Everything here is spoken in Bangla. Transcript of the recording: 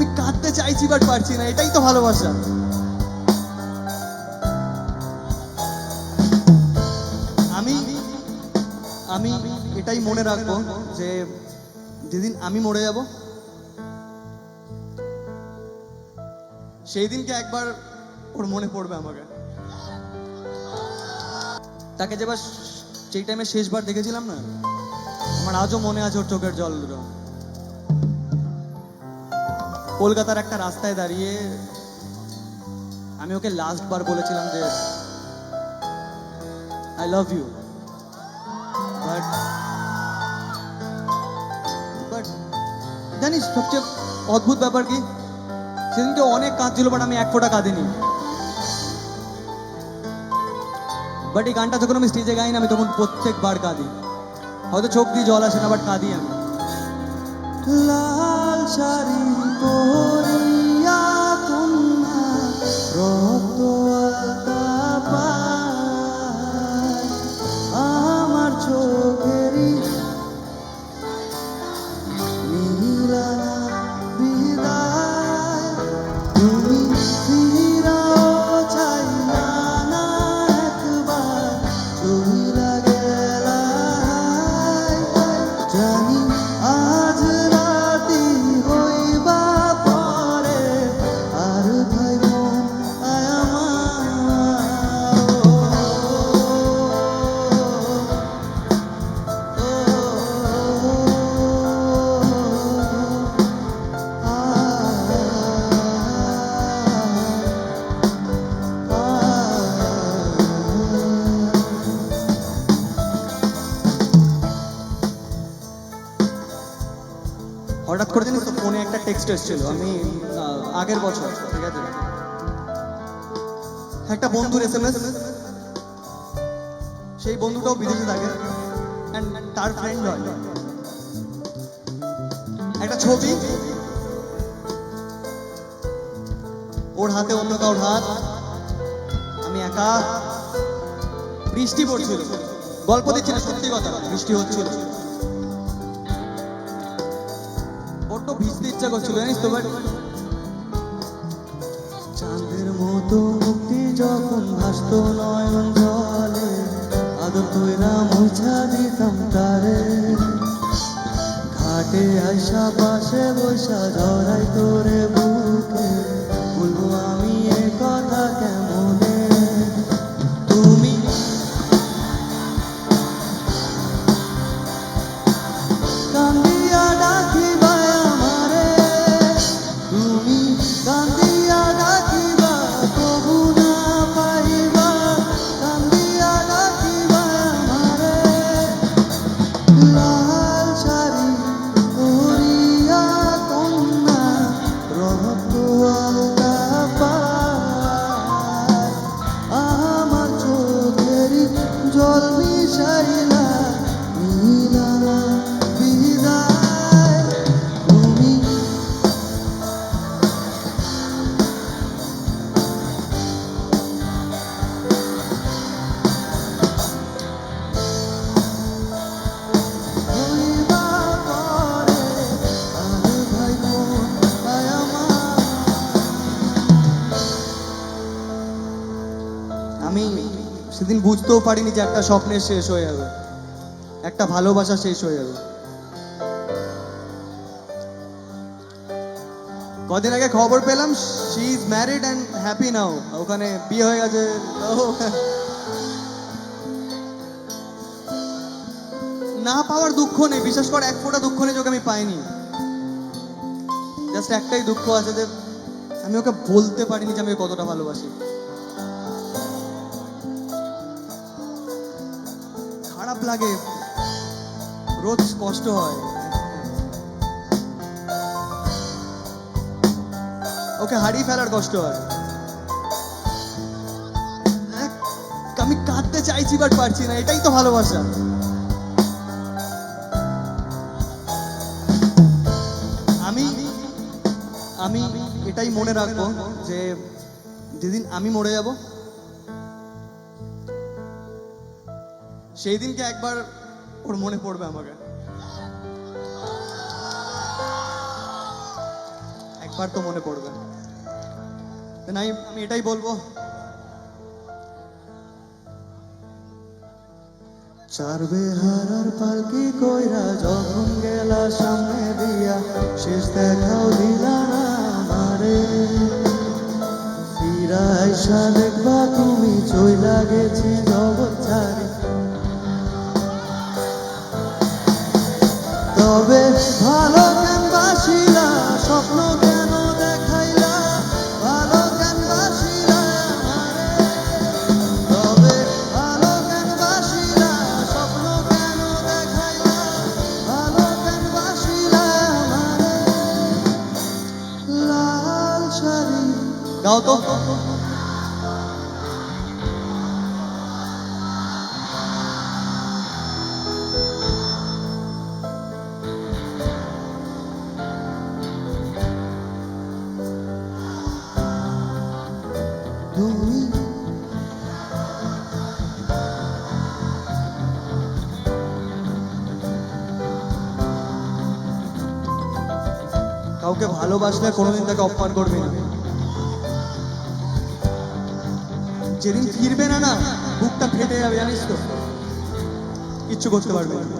আমি কাঁদতে চাইছি বাট পারছি না, এটাই তো ভালোবাসা। আমি আমি এটাই মনে রাখব যে যেদিন আমি মরে যাব, সেই দিনকে একবার ওর মনে পড়বে আমাকে। তাকে যেবার সেই টাইমে শেষবার দেখেছিলাম না? আমার আজও মনে আছে ওর চোখের জল কলকাতার একটা রাস্তায় দাঁড়িয়ে আমি ওকে লাস্ট বার বলেছিলাম যে I love you but but জানিস সবচেয়ে অদ্ভুত ব্যাপার কি? সেদিনকে অনেক কাঁদছিল বাট আমি এক ফোঁটা কাঁদিনি। বাট এই গানটা যখন আমি স্টেজে গাই না আমি তখন প্রত্যেকবার কাঁদি। হয়তো চোখ দিয়ে জল আসে না বাট কাঁদি আমি। শাড়ি পরিয়া টেক্সট এসেছিল আমি আগের বছর, ঠিক আছে? একটা বন্ধুর এস সেই বন্ধুটাও বিদেশে থাকে তার ফ্রেন্ড হয়। একটা ছবি, ওর হাতে অন্য কারোর হাত, আমি একা, বৃষ্টি পড়ছিল। গল্প দিচ্ছি না সত্যি কথা, বৃষ্টি হচ্ছিল। বড্ড ভিজতে ইচ্ছা করছিল জানিস তো বাট চাঁদের মতো মুক্তি যখন ভাসত নয়ন জলে, আদর তুইরা মুছা দিতাম তারে। ঘাটে আইসা পাশে বৈশা ধরাই তোরে বুকে আমি সেদিন বুঝতেও পারিনি যে একটা স্বপ্নের শেষ হয়ে যাবে। একটা ভালোবাসা শেষ হয়ে যাবে। কদিন আগে খবর পেলাম she is married and happy now ওখানে বিয়ে হয়ে গেছে। না পাওয়ার দুঃখ নেই, বিশেষ করে এক ফোঁটা দুঃখ নেই ওকে আমি পাইনি। জাস্ট একটাই দুঃখ আছে যে আমি ওকে বলতে পারিনি যে আমি কতটা ভালোবাসি। খারাপ লাগে, রোজ কষ্ট হয়। ওকে হারিয়ে ফেলার কষ্ট হয়। আমি কাঁদতে চাইছি বাট পারছি না, এটাই তো ভালোবাসা। আমি আমি এটাই মনে রাখব যে, যেদিন আমি মরে যাব সেই দিনকে একবার ওর মনে পড়বে আমাকে। একবার তো মনে পড়বে। নাই আমি এটাই বলব। চার বেহারার পালকি কইরা যখন গেলা সামনে দিয়া, শেষ দেখাও দিলা না আমারে। ফিরা দেখবা তুমি চইলা গেছি তুমি কাউকে ভালোবাসলে কোনোদিন তাকে অপমান করবে না। যেদিন ফিরবে না না বুকটা ফেটে যাবে জানিস তো। কিচ্ছু করতে পারবে না।